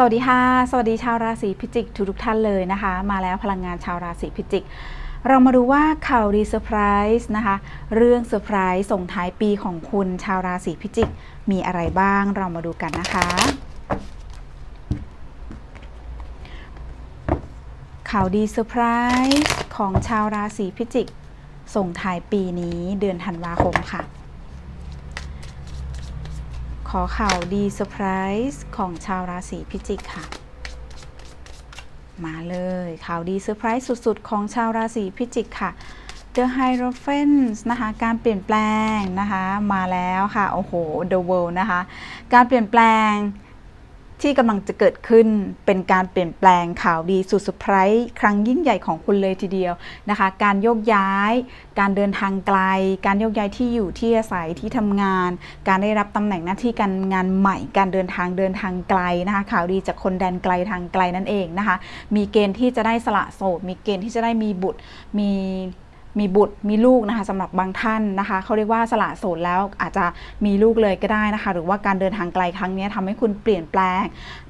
สวัสดีค่ะ สวัสดีชาวราศีพิจิกทุกทุกท่านเลยนะคะ มาแล้วพลังงานชาวราศีพิจิก เรามาดูว่าข่าวดีเซอร์ไพรส์นะคะ เรื่องเซอร์ไพรส์ส่งท้ายปีของคุณชาวราศีพิจิก มีอะไรบ้างเรามาดูกันนะคะ ข่าวดีเซอร์ไพรส์ของชาวราศีพิจิก ส่งท้ายปีนี้เดือนธันวาคมค่ะ ขอข่าวดีเซอร์ไพรส์ของชาวราศีพิจิกค่ะ มาเลยข่าวดีเซอร์ไพรส์สุดๆ ของชาวราศีพิจิกค่ะ The Hierophant นะคะการเปลี่ยนแปลงนะคะมาแล้วค่ะ โอ้โห The World นะคะ การเปลี่ยนแปลง ที่กำลังจะเกิดขึ้นเป็นการเปลี่ยนแปลงข่าวดีสุดเซอร์ไพรส์ครั้งยิ่งใหญ่ของคุณเลยทีเดียวนะคะ การโยกย้าย การเดินทางไกล การโยกย้ายที่อยู่ที่อาศัยที่ทำงาน การได้รับตำแหน่งหน้าที่การงานใหม่ การเดินทางเดินทางไกลนะคะ ข่าวดีจากคนแดนไกลทางไกลนั่นเองนะคะ มีเกณฑ์ที่จะได้สละโสดมีเกณฑ์ที่จะได้มีบุตรมี มีบุตรมีลูกนะคะสำหรับบางท่านนะคะเขาเรียกว่าสละโสดแล้วอาจจะมีลูกเลยก็ได้นะคะ หรือว่าการเดินทางไกลครั้งนี้ทำให้คุณเปลี่ยนแปลง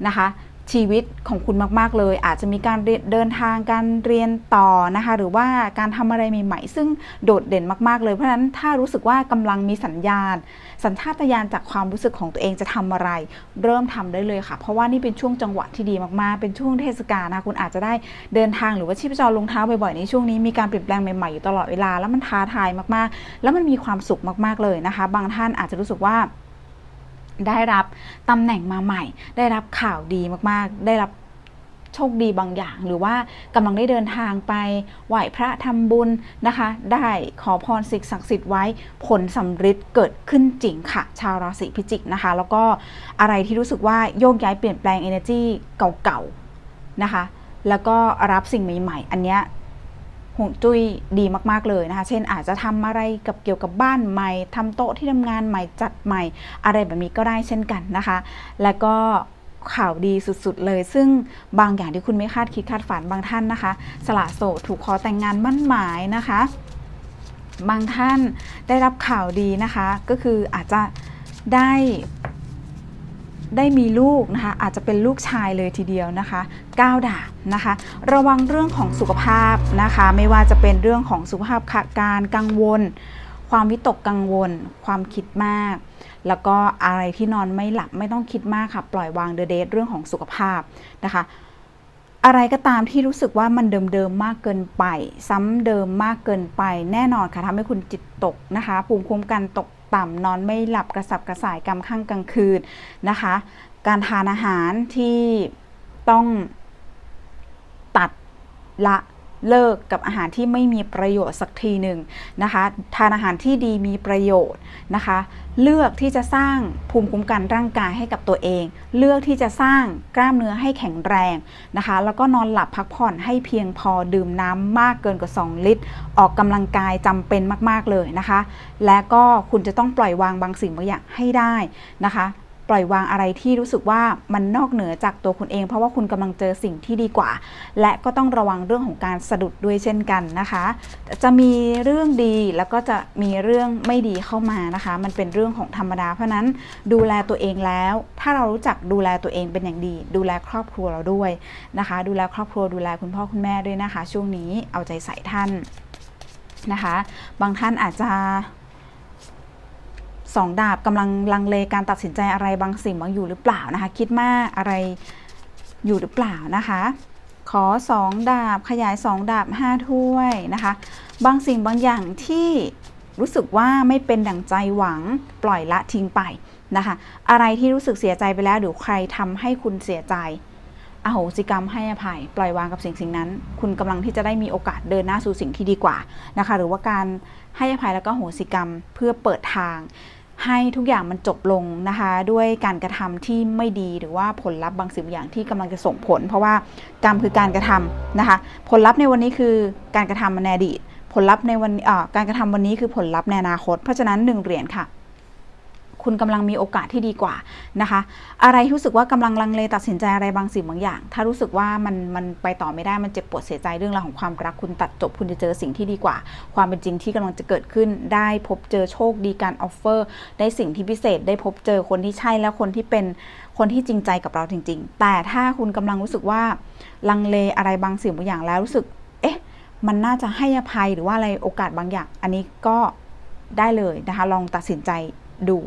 นะคะ ชีวิตของคุณมาก ๆ เลย อาจจะมีการเดินทางการเรียนต่อนะคะหรือว่าการทำอะไรใหม่ ๆ ซึ่งโดดเด่นมากๆเลย เพราะฉะนั้นถ้ารู้สึกว่ากำลังมีสัญญาณ สัญชาตญาณจากความรู้สึกของตัวเองจะทำอะไร เริ่มทำได้เลยค่ะ เพราะว่านี่เป็นช่วงจังหวะที่ดีมากๆ เป็นช่วงเทศกาลนะคะคุณอาจจะได้เดินทางหรือว่าชีพจรลงเท้าบ่อยๆในช่วงนี้มีการเปลี่ยนแปลงใหม่ๆอยู่ตลอดเวลาแล้วมันท้าทายมากๆ แล้วมันมีความสุขมากๆเลยนะคะ บางท่านอาจจะรู้สึกว่า ได้รับตำแหน่งมาใหม่ ได้รับข่าวดีมากๆ ได้รับโชคดีบางอย่าง หรือว่ากำลังได้เดินทางไปไหว้พระทำบุญนะคะ ได้ขอพรสิ่งศักดิ์สิทธิ์ไว้ผลสำเร็จเกิดขึ้นจริงค่ะ ชาวราศีพิจิกนะคะ แล้วก็อะไรที่รู้สึกว่าโยกย้ายเปลี่ยนแปลง energy เก่าๆนะคะ แล้วก็รับสิ่งใหม่ ๆ อันเนี้ย หงจุ้ยดีมากๆเลยนะคะ เช่นอาจจะทำอะไรกับเกี่ยวกับบ้านใหม่ทำโต๊ะที่ทำงานใหม่จัดใหม่ อะไรแบบนี้ก็ได้เช่นกันนะคะ แล้วก็ข่าวดีสุดๆเลย ซึ่งบางอย่างที่คุณไม่คาดคิดคาดฝันบางท่านนะคะ สละโสดถูกขอแต่งงานมั่นหมายนะคะ บางท่านได้รับข่าวดีนะคะ ก็คืออาจจะได้ ได้มีลูกนะคะอาจจะเป็นลูกชายเลยทีเดียวนะคะก้าวดาบนะคะ ระวังเรื่องของสุขภาพนะคะ ไม่ว่าจะเป็นเรื่องของสุขภาพขาการกังวล ความวิตกกังวล ความคิดมาก แล้วก็อะไรที่นอนไม่หลับไม่ต้องคิดมากค่ะ ปล่อยวางเดเดทเรื่องของสุขภาพนะคะอะไรก็ตามที่รู้สึกว่ามันเดิมๆมากเกินไป ซ้ำเดิมมากเกินไป แน่นอนค่ะทำให้คุณจิตตกนะคะ ภูมิคุ้มกันตก ต่ำนอนไม่หลับกระสับกระส่ายกำข้างกลางคืนนะคะ การทานอาหารที่ต้องตัดละ เลิกกับอาหารที่ไม่มีประโยชน์สักทีหนึ่งนะคะ ทานอาหารที่ดีมีประโยชน์นะคะ เลือกที่จะสร้างภูมิคุ้มกันร่างกายให้กับตัวเอง เลือกที่จะสร้างกล้ามเนื้อให้แข็งแรงนะคะ แล้วก็นอนหลับพักผ่อนให้เพียงพอดื่มน้ำมากเกินกว่า 2 ลิตร ออกกำลังกายจำเป็นมากๆเลยนะคะ และก็คุณจะต้องปล่อยวางบางสิ่งบางอย่างให้ได้นะคะ ปล่อยวางอะไรที่รู้สึกว่ามันนอกเหนือจากตัวคุณเอง เพราะว่าคุณกำลังเจอสิ่งที่ดีกว่า และก็ต้องระวังเรื่องของการสะดุดด้วยเช่นกันนะคะ จะมีเรื่องดีแล้วก็จะมีเรื่องไม่ดีเข้ามานะคะ มันเป็นเรื่องของธรรมดา เพราะฉะนั้นดูแลตัวเองแล้ว ถ้าเรารู้จักดูแลตัวเองเป็นอย่างดี ดูแลครอบครัวเราด้วยนะคะ ดูแลครอบครัวดูแลคุณพ่อคุณแม่ด้วยนะคะ ช่วงนี้เอาใจใส่ท่านนะคะ บางท่านอาจจะ สองดาบกำลังลังเลการตัดสินใจอะไรบางสิ่งบางอยู่หรือเปล่านะคะ คิดมากอะไรอยู่หรือเปล่านะคะ ขอสองดาบขยายสองดาบห้าถ้วยนะคะ บางสิ่งบางอย่างที่รู้สึกว่าไม่เป็นดั่งใจหวังปล่อยละทิ้งไปนะคะ อะไรที่รู้สึกเสียใจไปแล้วหรือใครทำให้คุณเสียใจอโหสิกรรมให้อภัย ปล่อยวางกับสิ่งสิ่งนั้น คุณกำลังที่จะได้มีโอกาสเดินหน้าสู่สิ่งที่ดีกว่านะคะ หรือว่าการให้อภัยแล้วก็โหสิกรรมเพื่อเปิดทาง ให้ทุกอย่างมันจบลงนะคะ ด้วยการกระทำที่ไม่ดีหรือว่าผลลัพธ์บางสิ่งบางอย่างที่กำลังจะส่งผล เพราะว่ากรรมคือการกระทำนะคะ ผลลัพธ์ในวันนี้คือการกระทำในอดีตผลลัพธ์ในวันการกระทำวันนี้คือผลลัพธ์ในอนาคต เพราะฉะนั้นหนึ่งเหรียญค่ะ คุณกำลังมีโอกาสที่ดีกว่านะคะ อะไรรู้สึกว่ากำลังลังเลตัดสินใจอะไรบางสิ่งบางอย่าง ถ้ารู้สึกว่ามันมันไปต่อไม่ได้มันเจ็บปวดเสียใจเรื่องราวของความรักคุณตัดจบคุณจะเจอสิ่งที่ดีกว่า ความเป็นจริงที่กำลังจะเกิดขึ้น ได้พบเจอโชคดีการออฟเฟอร์ ได้สิ่งที่พิเศษ ได้พบเจอคนที่ใช่และคนที่เป็นคนที่จริงใจกับเราจริง ๆ แต่ถ้าคุณกำลังรู้สึกว่าลังเลอะไรบางสิ่งบางอย่างแล้วรู้สึกเอ๊ะมันน่าจะให้อภัยหรือว่าอะไรโอกาสบางอย่าง อันนี้ก็ได้เลยนะคะ ลองตัดสินใจ ดู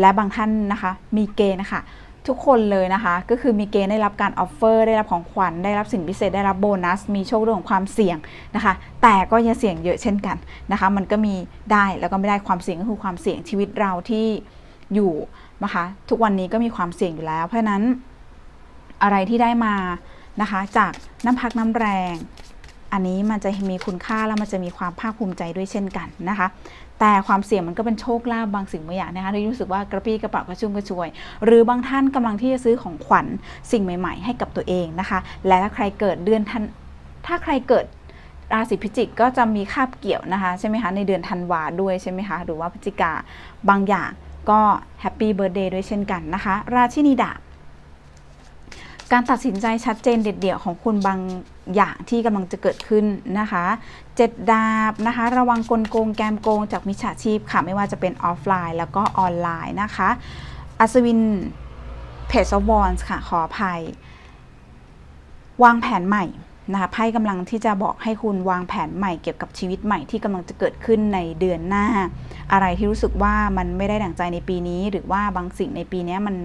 และบางท่านนะคะ มีเกณฑ์นะคะทุกคนเลยนะคะ ก็คือมีเกณฑ์ได้รับการออฟเฟอร์ได้รับของขวัญได้รับสิ่งพิเศษได้รับโบนัส มีโชคเรื่องของความเสี่ยงนะคะ แต่ก็อย่าเสี่ยงเยอะเช่นกันนะคะ มันก็มีได้แล้วก็ไม่ได้ความเสี่ยงก็คือความเสี่ยงชีวิตเราที่อยู่นะคะ ทุกวันนี้ก็มีความเสี่ยงอยู่แล้ว เพราะฉะนั้นอะไรที่ได้มานะคะ จากน้ำพักน้ำแรง อันนี้มันจะมีคุณค่าแล้วมันจะมีความภาคภูมิใจด้วยเช่นกันนะคะ แต่ความเสี่ยงมันก็เป็นโชคลาภบางสิ่งบางอย่างนะคะที่รู้สึกว่ากระปี้กระเป๋ากระชุ่มกระชวย หรือบางท่านกำลังที่จะซื้อของขวัญสิ่งใหม่ ๆ ให้กับตัวเองนะคะ และถ้าใครเกิดเดือนทันถ้าใครเกิดราศีพิจิกก็จะมีคาบเกี่ยวนะคะใช่ไหมคะในเดือนธันวาด้วยใช่ไหมคะหรือว่าพฤศจิกาบางอย่างก็แฮปปี้เบิร์ดเดย์ด้วยเช่นกันนะคะ ราชินีดาบ การตัดสินใจชัดเจนเด็ดเดี่ยวของคุณบางอย่างที่กำลังจะเกิดขึ้นนะคะเจ็ดดาบนะคะ ระวังกลโกงแกมโกงจากมิจฉาชีพค่ะ ไม่ว่าจะเป็นออฟไลน์ แล้วก็ออนไลน์นะคะอัศวินเพจอฟวอนส์ค่ะ ขออภัย วางแผนใหม่นะคะไพ่กำลังที่จะบอกให้คุณวางแผนใหม่เกี่ยวกับชีวิตใหม่ที่กำลังจะเกิดขึ้นในเดือนหน้า อะไรที่รู้สึกว่ามันไม่ได้ดั่งใจในปีนี้ หรือว่าบางสิ่งในปีนี้มัน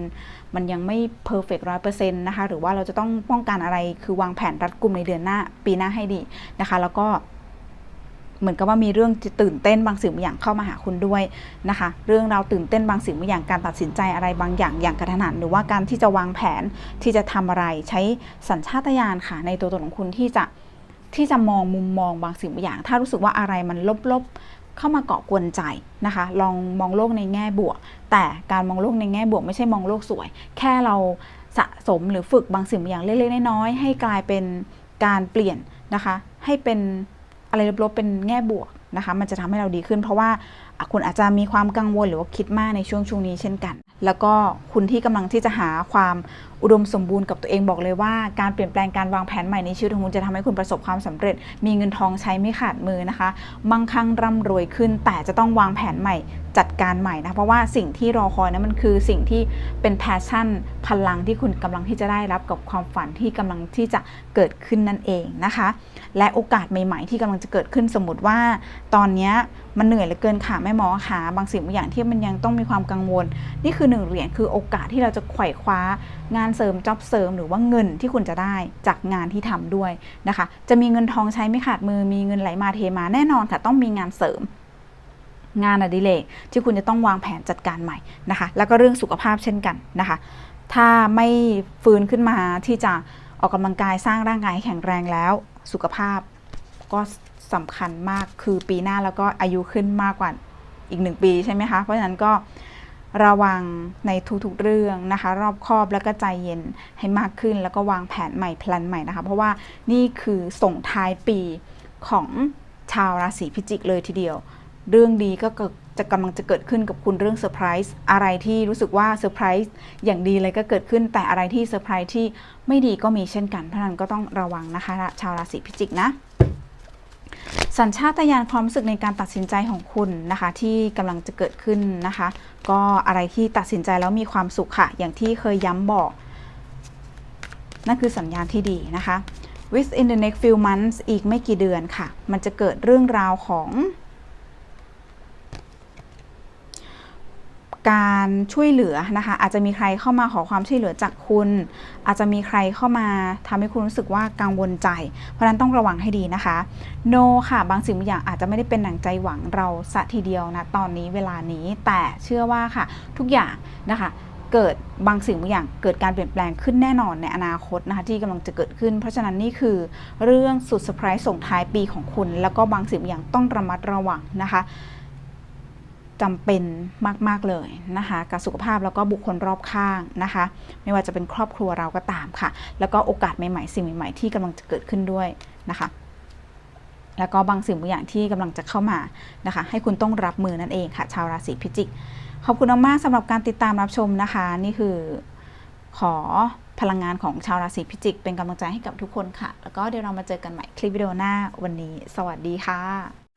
มันยังไม่เพอร์เฟกต์ร้อยเปอร์เซ็นต์นะคะ หรือว่าเราจะต้องป้องกันอะไรคือวางแผนรัดกุมในเดือนหน้าปีหน้าให้ดีนะคะ แล้วก็เหมือนกับว่ามีเรื่องตื่นเต้นบางสิ่งบางอย่างเข้ามาหาคุณด้วยนะคะ เรื่องเราตื่นเต้นบางสิ่งบางอย่างการตัดสินใจอะไรบางอย่างอย่างกระทันหันหรือว่าการที่จะวางแผนที่จะทำอะไรใช้สัญชาตญาณค่ะ ในตัวตนของคุณที่จะที่จะมองมุมมองบางสิ่งบางอย่าง ถ้ารู้สึกว่าอะไรมันลบๆ เข้ามาเกาะกวนใจนะคะ ลองมองโลกในแง่บวก แต่การมองโลกในแง่บวกไม่ใช่มองโลกสวย แค่เราสะสมหรือฝึกบางสิ่งบางอย่างเล็กๆน้อยๆให้กลายเป็นการเปลี่ยนนะคะ ให้เป็นอะไรลบๆเป็นแง่บวกนะคะ มันจะทำให้เราดีขึ้น เพราะว่าคุณอาจจะมีความกังวลหรือว่าคิดมากในช่วงช่วงนี้เช่นกัน แล้วก็คุณที่กำลังที่จะหาความอุดมสมบูรณ์กับตัวเองบอกเลยว่าการเปลี่ยนแปลงการวางแผนใหม่ในชีวิตของคุณจะทำให้คุณประสบความสำเร็จ มีเงินทองใช้ไม่ขาดมือนะคะ มั่งคั่งร่ำรวยขึ้น แต่จะต้องวางแผนใหม่จัดการใหม่นะเพราะว่าสิ่งที่รอคอยนะมันคือสิ่งที่เป็นแพชชั่น พลังที่คุณกำลังที่จะได้รับกับความฝันที่กำลังที่จะเกิดขึ้นนั่นเองนะคะ และโอกาสใหม่ ๆ ที่กำลังจะเกิดขึ้นสมมติว่า ตอนนี้มันเหนื่อยเหลือเกินค่ะแม่หมอค่ะบางสิ่งบางอย่างที่มันยังต้องมีความกังวล นี่คือหนึ่งเหรียญคือโอกาสที่เราจะไขว่คว้า งานเสริมจ็อบเสริมหรือว่าเงินที่คุณจะได้จากงานที่ทำด้วยนะคะ จะมีเงินทองใช้ไม่ขาดมือมีเงินไหลมาเทมาแน่นอนค่ะต้องมีงานเสริมงานอดิเรกที่คุณจะต้องวางแผนจัดการใหม่นะคะ แล้วก็เรื่องสุขภาพเช่นกันนะคะ ถ้าไม่ฟื้นขึ้นมาที่จะออกกำลังกายสร้างร่างกายให้แข็งแรงแล้ว สุขภาพก็สำคัญมากคือปีหน้าแล้วก็อายุขึ้นมากกว่าอีกหนึ่งปีใช่ไหมคะ เพราะฉะนั้นก็ ระวังในทุกๆเรื่องนะคะ รอบคอบแล้วก็ใจเย็นให้มากขึ้น แล้วก็วางแผนใหม่แพลนใหม่นะคะ เพราะว่านี่คือส่งท้ายปีของชาวราศีพิจิกเลยทีเดียว เรื่องดีก็เกิดจะกำลังจะเกิดขึ้นกับคุณเรื่องเซอร์ไพรส์อะไรที่รู้สึกว่าเซอร์ไพรส์อย่างดีเลยก็เกิดขึ้นแต่อะไรที่เซอร์ไพรส์ที่ไม่ดีก็มีเช่นกันเพราะนั้นก็ต้องระวังนะคะ ชาวราศีพิจิกนะ สัญชาตญาณความรู้สึกในการตัดสินใจของคุณนะคะ ที่กำลังจะเกิดขึ้นนะคะ ก็อะไรที่ตัดสินใจแล้วมีความสุขค่ะ อย่างที่เคยย้ำบอกนั่นคือสัญญาณที่ดีนะคะ within the next few months อีกไม่กี่เดือนค่ะ มันจะเกิดเรื่องราวของ การช่วยเหลือนะคะ อาจจะมีใครเข้ามาขอความช่วยเหลือจากคุณ อาจจะมีใครเข้ามาทำให้คุณรู้สึกว่ากังวลใจ เพราะฉะนั้นต้องระวังให้ดีนะคะ no ค่ะ บางสิ่งบางอย่างอาจจะไม่ได้เป็นหนังใจหวังเราสะทีเดียวนะตอนนี้เวลานี้แต่เชื่อว่าค่ะ ทุกอย่างนะคะเกิดบางสิ่งบางอย่างเกิดการเปลี่ยนแปลงขึ้นแน่นอนในอนาคตนะคะที่กำลังจะเกิดขึ้น เพราะฉะนั้นนี่คือเรื่องสุดเซอร์ไพรส์ส่งท้ายปีของคุณ แล้วก็บางสิ่งบางอย่างต้องระมัดระวังนะคะ จำเป็นมาก ๆ เลยนะคะกับสุขภาพแล้วก็บุคคลรอบข้างนะคะ ไม่ว่าจะเป็นครอบครัวเราก็ตามค่ะ แล้วก็โอกาสใหม่ๆ สิ่งใหม่ ๆ ที่กำลังจะเกิดขึ้นด้วยนะคะ แล้วก็บางสิ่งบางอย่างที่กำลังจะเข้ามานะคะ ให้คุณต้องรับมือนั่นเองค่ะ ชาวราศีพิจิก ขอบคุณมากๆสำหรับการติดตามรับชมนะคะ นี่คือขอพลังงานของชาวราศีพิจิก เป็นกำลังใจให้กับทุกคนค่ะ แล้วก็เดี๋ยวเรามาเจอกันใหม่คลิปวิดีโอหน้าวันนี้ สวัสดีค่ะ